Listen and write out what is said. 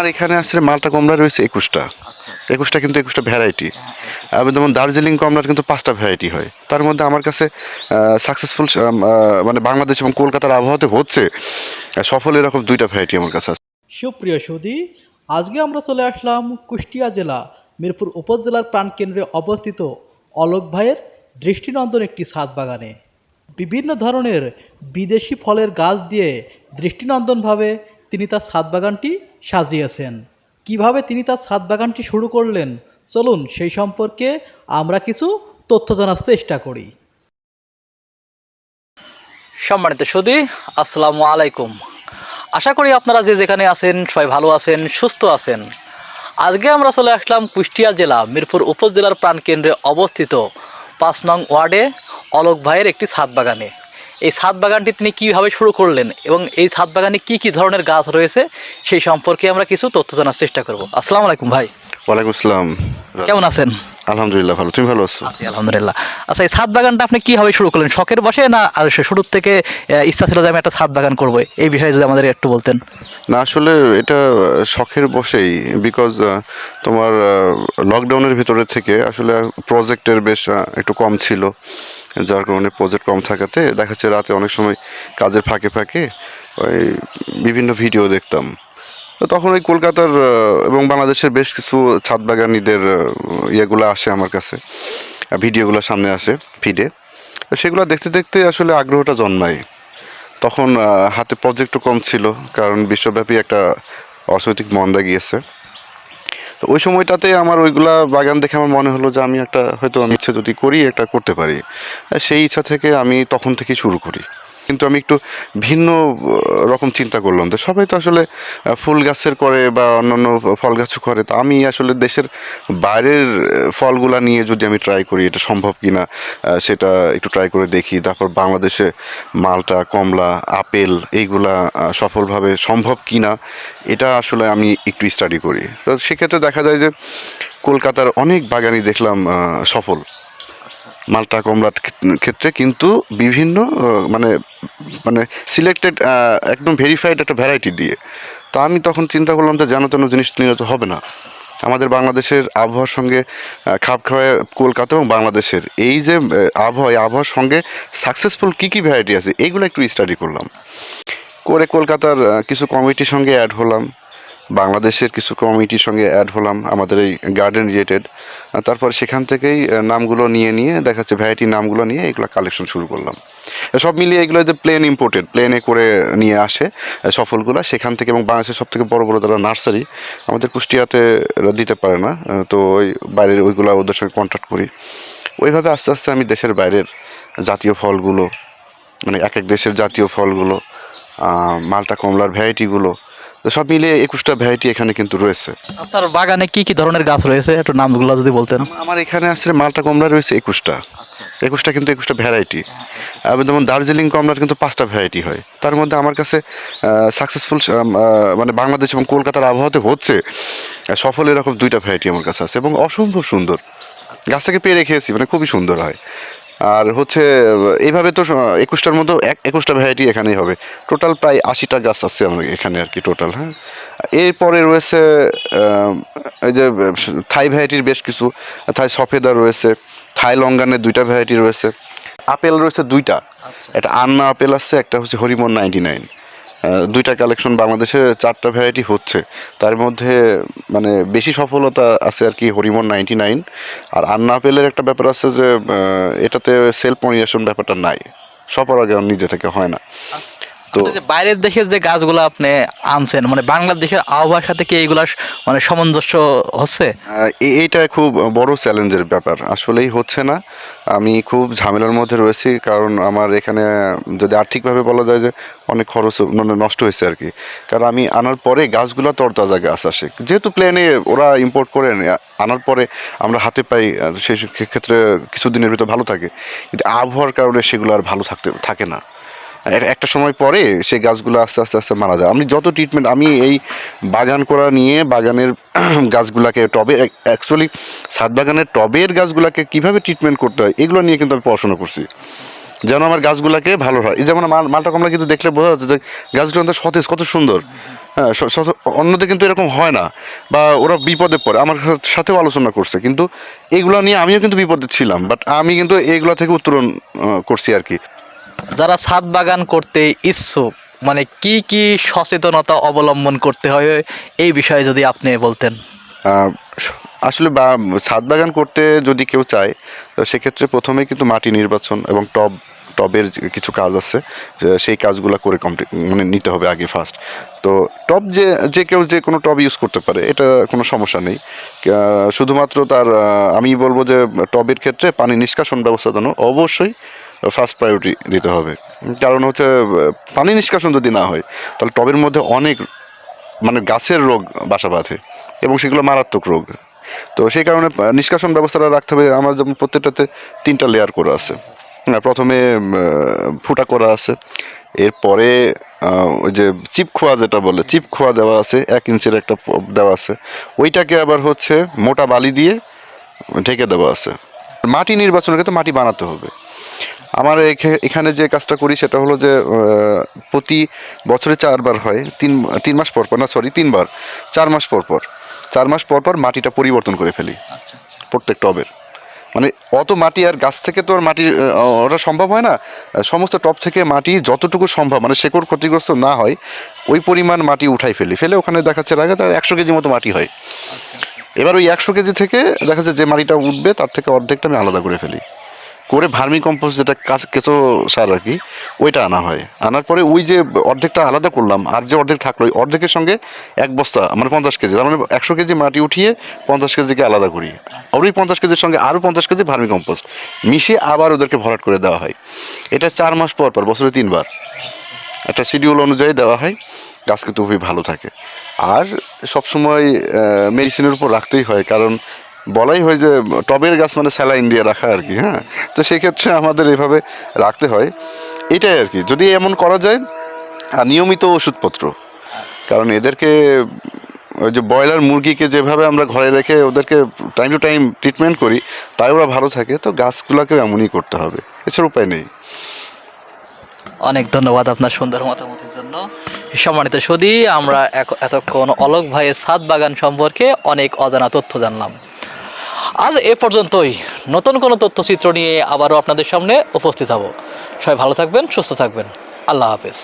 আর এখানে আসলে মালটা কমলা রয়েছে একুশটা। একুশটা কিন্তু একুশটা ভ্যারাইটি এবং যেমন দার্জিলিং কমলার কিন্তু পাঁচটা ভ্যারাইটি হয়। তার মধ্যে আমার কাছে সাকসেসফুল মানে বাংলাদেশ এবং কলকাতার আবহাওয়াতে হচ্ছে সফল এরকম দুইটা ভ্যারাইটি আমার কাছে আছে। সুপ্রিয় সুদী আজকে আমরা চলে আসলাম কুষ্টিয়া জেলা মিরপুর উপজেলার প্রাণকেন্দ্রে অবস্থিত অলোক ভাইয়ের দৃষ্টিনন্দন একটি ছাদ বাগানে। বিভিন্ন ধরনের বিদেশি ফলের গাছ দিয়ে দৃষ্টিনন্দনভাবে তিনি তার ছাদ বাগানটি সাজিয়েছেন। কীভাবে তিনি তার ছাদ বাগানটি শুরু করলেন? চলুন সেই সম্পর্কে আমরা কিছু তথ্য জানার চেষ্টা করি। সম্মানিত সুদী, আসসালামু আলাইকুম। আশা করি আপনারা যে যেখানে আছেন, সবাই ভালো আছেন, সুস্থ আছেন। আজকে আমরা চলে আসলাম কুষ্টিয়া জেলা, মিরপুর উপজেলার প্রাণকেন্দ্রে অবস্থিত পাঁচ নং ওয়ার্ডে অলোক ভাইয়ের একটি ছাদ বাগানে। এই ছাদ বাগানটি তিনি কীভাবে শুরু করলেন এবং এই ছাদ বাগানে কি কি ধরনের গাছ রয়েছে সেই সম্পর্কে আমরা কিছু তথ্য জানার চেষ্টা করব। আসসালামু আলাইকুম ভাই। ওয়ালাইকুম আসসালাম। কেমন আছেন? আলহামদুলিল্লাহ ভালো। তুমি ভালো আছো? আলহামদুলিল্লাহ। আচ্ছা এই ছাদ বাগানটা আপনি কীভাবে শুরু করলেন? শখের বসে না আর সে শুরুর থেকে ইচ্ছা ছিল যে আমি একটা ছাদ বাগান করব? এই বিষয়ে যদি আমাদের একটু বলতেন। না আসলে এটা শখের বসেই বিকজ তোমার লকডাউনের ভিতরে থেকে আসলে প্রজেক্টের বেশ একটু কম ছিল। যার কারণে প্রজেক্ট কম থাকাতে দেখা যাচ্ছে রাতে অনেক সময় কাজের ফাঁকে ফাঁকে ওই বিভিন্ন ভিডিও দেখতাম। তো তখন ওই কলকাতার এবং বাংলাদেশের বেশ কিছু ছাদ বাগানিদের ইয়েগুলো আসে আমার কাছে। ভিডিওগুলো সামনে আসে ফিডে সেগুলো দেখতে দেখতে আসলে আগ্রহটা জন্মায়। তখন হাতে প্রজেক্টও কম ছিল, কারণ বিশ্বব্যাপী একটা অর্থনৈতিক মন্দা গিয়েছে। তো ওই সময়টাতে আমার ওইগুলা বাগান দেখে আমার মনে হলো যে আমি একটা, হয়তো আমি ইচ্ছে যদি করি একটা করতে পারি। সেই ইচ্ছা থেকে আমি তখন থেকে শুরু করি। কিন্তু আমি একটু ভিন্ন রকম চিন্তা করলাম। তো সবাই তো আসলে ফুল গাছের করে বা অন্যান্য ফল গাছও করে, তো আমি আসলে দেশের বাইরের ফলগুলা নিয়ে যদি আমি ট্রাই করি, এটা সম্ভব কি না সেটা একটু ট্রাই করে দেখি। তারপর বাংলাদেশে মালটা, কমলা, আপেল, এইগুলা সফলভাবে সম্ভব কি না এটা আসলে আমি একটু স্টাডি করি। তো সেক্ষেত্রে দেখা যায় যে, কলকাতার অনেক বাগানই দেখলাম সফল। মালটা কমলার ক্ষেত- ক্ষেত্রে কিন্তু বিভিন্ন মানে মানে সিলেক্টেড একদম ভেরিফাইড একটা ভ্যারাইটি দিয়ে। তো আমি তখন চিন্তা করলাম যে যেন তেন জিনিস নিলে তো হবে না। আমাদের বাংলাদেশের আবহাওয়ার সঙ্গে খাপ খাওয়ায় কলকাতা এবং বাংলাদেশের। এই যে আবহাওয়া আবহাওয়ার সঙ্গে সাকসেসফুল কী কী ভ্যারাইটি আছে এইগুলো একটু স্টাডি করলাম। করে কলকাতার কিছু কমিটির সঙ্গে অ্যাড হলাম। বাংলাদেশের কিছু কমিটির সঙ্গে অ্যাড হলাম, আমাদের এই গার্ডেন রিলেটেড তারপর সেখান থেকেই নামগুলো নিয়ে নিয়ে দেখা যাচ্ছে ভ্যারাইটির নামগুলো নিয়ে এগুলো কালেকশন শুরু করলাম। সব মিলিয়ে এগুলো যে প্লেন ইম্পোর্টেড প্লেনে করে নিয়ে আসে সফলগুলো, সেখান থেকে এবং বাংলাদেশের সব থেকে বড় বড় যারা নার্সারি, আমাদের কুষ্টিয়াতে দিতে পারে না তো ওই বাইরের ওইগুলো ওদের সঙ্গে কন্ট্যাক্ট করি। ওইভাবে আস্তে আস্তে আমি দেশের বাইরের জাতীয় ফলগুলো মানে এক এক দেশের জাতীয় ফলগুলো মালটা কমলার ভ্যারাইটিগুলো তো সব মিলিয়ে একুশটা ভ্যারাইটি এখানে কিন্তু রয়েছে। আপনার বাগানে কি কি ধরনের গাছ রয়েছে? একটু নামগুলো যদি বলতেন। আমার এখানে আসলে মালটা কমলা রয়েছে একুশটা। একুশটা কিন্তু একুশটা ভ্যারাইটি এবং যেমন দার্জিলিং কমলার কিন্তু পাঁচটা ভ্যারাইটি হয়। তার মধ্যে আমার কাছে সাকসেসফুল মানে বাংলাদেশ এবং কলকাতার আবহাওয়াতে হচ্ছে সফল এরকম দুইটা ভ্যারাইটি আমার কাছে আছে এবং অসম্ভব সুন্দর। গাছ থেকে পেরে খেয়েছি মানে খুবই সুন্দর হয়। আর হচ্ছে এইভাবে তো একুশটার মতো এক একুশটা ভ্যারাইটি এখানেই হবে। টোটাল প্রায় আশিটা গাছ আছে আমার এখানে আর কি টোটাল হ্যাঁ। এরপরে রয়েছে এই যে থাই ভ্যারাইটির বেশ কিছু থাই সফেদা রয়েছে থাই লঙ্গানের দুইটা ভ্যারাইটি রয়েছে আপেল রয়েছে দুইটা। একটা আন্না আপেল আছে একটা হচ্ছে হরিমন নাইনটি নাইন দুইটা কালেকশন বাংলাদেশে চারটা ভ্যারাইটি হচ্ছে। তার মধ্যে মানে বেশি সফলতা আছে আর কি হরিমন নাইনটি নাইন আর আন্না আপেলের একটা ব্যাপার আছে যে এটাতে সেলফ মনিয়েশন ব্যাপারটা নাই। সবার আগে নিজে থেকে হয় না। তো আচ্ছা, বাইরের দেশের যে গাছগুলো আপনি আনছেন মানে বাংলাদেশের আবহাওয়ার সাথে কি এইগুলা মানে সামঞ্জস্য হচ্ছে? এইটা খুব বড় চ্যালেঞ্জের ব্যাপার আসলেই হচ্ছে না। আমি খুব ঝামেলার মধ্যে রয়েছি কারণ আমার এখানে যদি আর্থিকভাবে বলা যায় যে অনেক খরচ মানে নষ্ট হয়েছে আর কি। কারণ আমি আনার পরে গাছগুলো তরতাজা গাছ আসে। যেহেতু প্লেনে ওরা ইম্পোর্ট করে আনার পরে আমরা হাতে পাই সেই ক্ষেত্রে কিছুদিনের ভিতর ভালো থাকে। কিন্তু আবহাওয়ার কারণে সেগুলো আর ভালো থাকতে থাকে না। একটা সময় পরে সেই গাছগুলো আস্তে আস্তে আস্তে মারা যায়। আমি যত ট্রিটমেন্ট আমি এই বাগান করা নিয়ে বাগানের গাছগুলাকে, টবে অ্যাকচুয়ালি ছাদ বাগানের টবের গাছগুলাকে কীভাবে ট্রিটমেন্ট করতে হয়, এগুলো নিয়ে কিন্তু আমি পড়াশোনা করছি। যেন আমার গাছগুলাকে ভালো হয়। এই যেমন মাল, মালটা কমলা কিন্তু দেখলে বোঝা যাচ্ছে যে গাছগুলো অন্তত সতেজ, কত সুন্দর। হ্যাঁ স- স- অন্যদের কিন্তু এরকম হয় না। বা ওরা বিপদে পড়ে, আমার সা- সাথেও আলোচনা করছে। কিন্তু এগুলো নিয়ে আমিও কিন্তু বিপদে ছিলাম। বাট আমি কিন্তু এগুলো থেকে উত্তরণ করছি আর কি। যারা ছাদ বাগান করতে ইচ্ছুক মানে কি কি সচেতনতা অবলম্বন করতে হয়, এই বিষয়ে যদি আপনি বলতেন। আসলে বা, ছাদ বাগান করতে যদি কেউ চায়, তো সেক্ষেত্রে প্রথমে কিন্তু মাটি নির্বাচন এবং টব, টবের কিছু কাজ আছে সেই কাজগুলো করে কমপ্লিট মানে নিতে হবে আগে ফার্স্ট তো টব যে যে কেউ যে কোনো টব ইউজ করতে পারে, এটা কোনো সমস্যা নেই। শুধুমাত্র তার আমি বলব যে টবের ক্ষেত্রে পানি নিষ্কাশন ব্যবস্থা যেন অবশ্যই ফার্স্ট প্রায়োরিটি দিতে হবে। কারণ হচ্ছে, পানি নিষ্কাশন যদি না হয়, তাহলে টবের মধ্যে অনেক মানে গাছের রোগ বাসা বাঁধে এবং সেগুলো মারাত্মক রোগ। তো সেই কারণে নিষ্কাশন ব্যবস্থাটা রাখতে হবে। আমার যেমন প্রত্যেকটাতে তিনটা লেয়ার করা আছে। প্রথমে ফুটা করা আছে। এরপরে ওই যে চিপ খোয়া যেটা বলে, চিপ খোয়া দেওয়া আছে, এক ইঞ্চের একটা দেওয়া আছে। ওইটাকে আবার হচ্ছে মোটা বালি দিয়ে ঢেকে দেওয়া আছে। মাটি নির্বাচনের ক্ষেত্রে মাটি বানাতে হবে। আমার এখে- এখানে যে কাজটা করি সেটা হলো যে প্রতি বছরে চারবার হয় তিন তিন মাস পর পর না সরি তিনবার চার মাস পর পর চার মাস পর পর মাটিটা পরিবর্তন করে ফেলি প্রত্যেক টবের। মানে অত মাটি আর গাছ থেকে তো আর মাটি ওটা সম্ভব হয় না? সমস্ত টব থেকে মাটি যতটুকু সম্ভব মানে শেকড় ক্ষতিগ্রস্ত না হয় ওই পরিমাণ মাটি উঠাই ফেলি। ফেলে ওখানে দেখাচ্ছে রাখা তার একশো কেজি মতো মাটি হয়। এবার ওই একশো কেজি থেকে দেখা যাচ্ছে যে মাটিটা উঠবে তার থেকে অর্ধেকটা আমি আলাদা করে ফেলি। করে ভার্মি কম্পোস্ট যেটা কাজ কেঁচো সার আর কি, ওইটা আনা হয়। আনার পরে ওই যে অর্ধেকটা আলাদা করলাম, আর যে অর্ধেক থাকল, ওই অর্ধেকের সঙ্গে এক বস্তা মানে পঞ্চাশ কেজি, তার মানে একশো কেজি মাটি উঠিয়ে পঞ্চাশ কেজিকে আলাদা করি। আর ওই পঞ্চাশ কেজির সঙ্গে আরও পঞ্চাশ কেজি ভার্মি কম্পোস্ট মিশিয়ে আবার ওদেরকে ভরাট করে দেওয়া হয়। এটা চার মাস পর পর, বছরে তিনবার। একটা শিডিউল অনুযায়ী দেওয়া হয় গাছ কিন্তু খুবই ভালো থাকে। আর সবসময় মেডিসিনের উপর রাখতেই হয়, কারণ বলাই হয় যে টবের গাছ মানে স্যালাইন দিয়ে রাখা আর কি হ্যাঁ? তো সেক্ষেত্রে আমাদের এভাবে রাখতে হয়। এটাই আর কি, যদি এমন করা যায়, আর নিয়মিত ওষুধপত্র, কারণ এদেরকে ওই যে ব্রয়লার মুরগিকে যেভাবে আমরা ঘরে রেখে ওদেরকে টাইম টু টাইম ট্রিটমেন্ট করি, তাই ওরা ভালো থাকে, তো গাছগুলোকেও এমনই করতে হবে, এছাড়া উপায় নেই। অনেক ধন্যবাদ আপনার সুন্দর মতামতের জন্য। সম্মানিত সুদী আমরা এতক্ষণ অলোক ভাইয়ের ছাদ বাগান সম্পর্কে অনেক অজানা তথ্য জানলাম। আজ এ পর্যন্তই। নতুন কোনো তথ্যচিত্র নিয়ে আবারও আপনাদের সামনে উপস্থিত হব। সবাই ভালো থাকবেন, সুস্থ থাকবেন। আল্লাহ হাফেজ।